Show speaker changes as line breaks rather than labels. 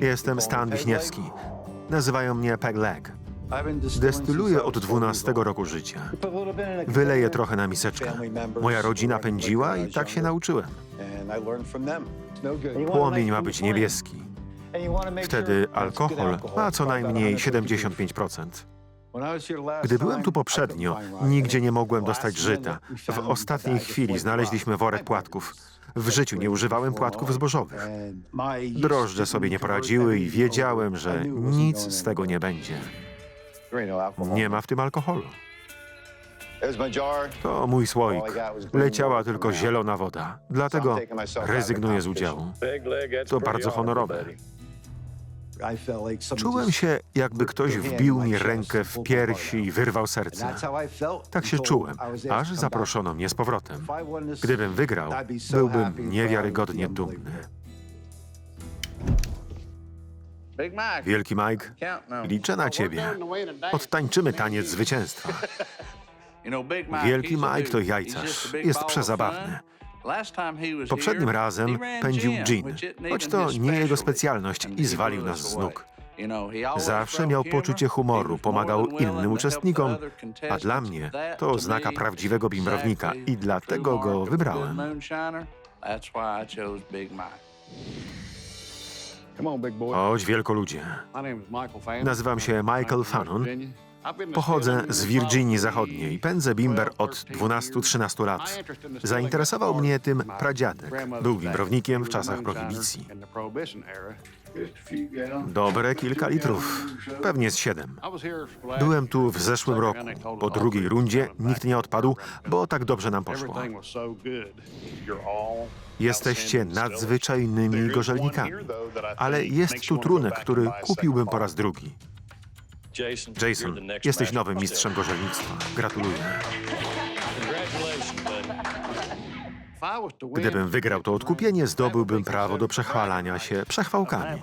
Jestem Stan Wiśniewski. Nazywają mnie Peg Leg. Destyluję od 12 roku życia. Wyleję trochę na miseczkę. Moja rodzina pędziła i tak się nauczyłem. Płomień ma być niebieski. Wtedy alkohol ma co najmniej 75%. Gdy byłem tu poprzednio, nigdzie nie mogłem dostać żyta. W ostatniej chwili znaleźliśmy worek płatków. W życiu nie używałem płatków zbożowych. Drożdże sobie nie poradziły i wiedziałem, że nic z tego nie będzie. Nie ma w tym alkoholu. To mój słoik. Leciała tylko zielona woda. Dlatego rezygnuję z udziału. To bardzo honorowe. Czułem się, jakby ktoś wbił mi rękę w piersi i wyrwał serce. Tak się czułem, aż zaproszono mnie z powrotem. Gdybym wygrał, byłbym niewiarygodnie dumny. Wielki Mike, liczę na ciebie. Odtańczymy taniec zwycięstwa. Wielki Mike to jajcarz. Jest przezabawny. Poprzednim razem pędził gin, choć to nie jego specjalność i zwalił nas z nóg. Zawsze miał poczucie humoru, pomagał innym uczestnikom, a dla mnie to oznaka prawdziwego bimbrownika i dlatego go wybrałem. Chodź, wielkoludzie. Nazywam się Michael Fannon. Pochodzę z Virginii Zachodniej. Pędzę bimber od 12-13 lat. Zainteresował mnie tym pradziadek. Był bimbrownikiem w czasach prohibicji. Dobre kilka litrów. Pewnie z siedem. Byłem tu w zeszłym roku. Po drugiej rundzie nikt nie odpadł, bo tak dobrze nam poszło. Jesteście nadzwyczajnymi gorzelnikami. Ale jest tu trunek, który kupiłbym po raz drugi. Jason, jesteś nowym mistrzem gorzelnictwa. Gratuluję. Gdybym wygrał to odkupienie, zdobyłbym prawo do przechwalania się przechwałkami.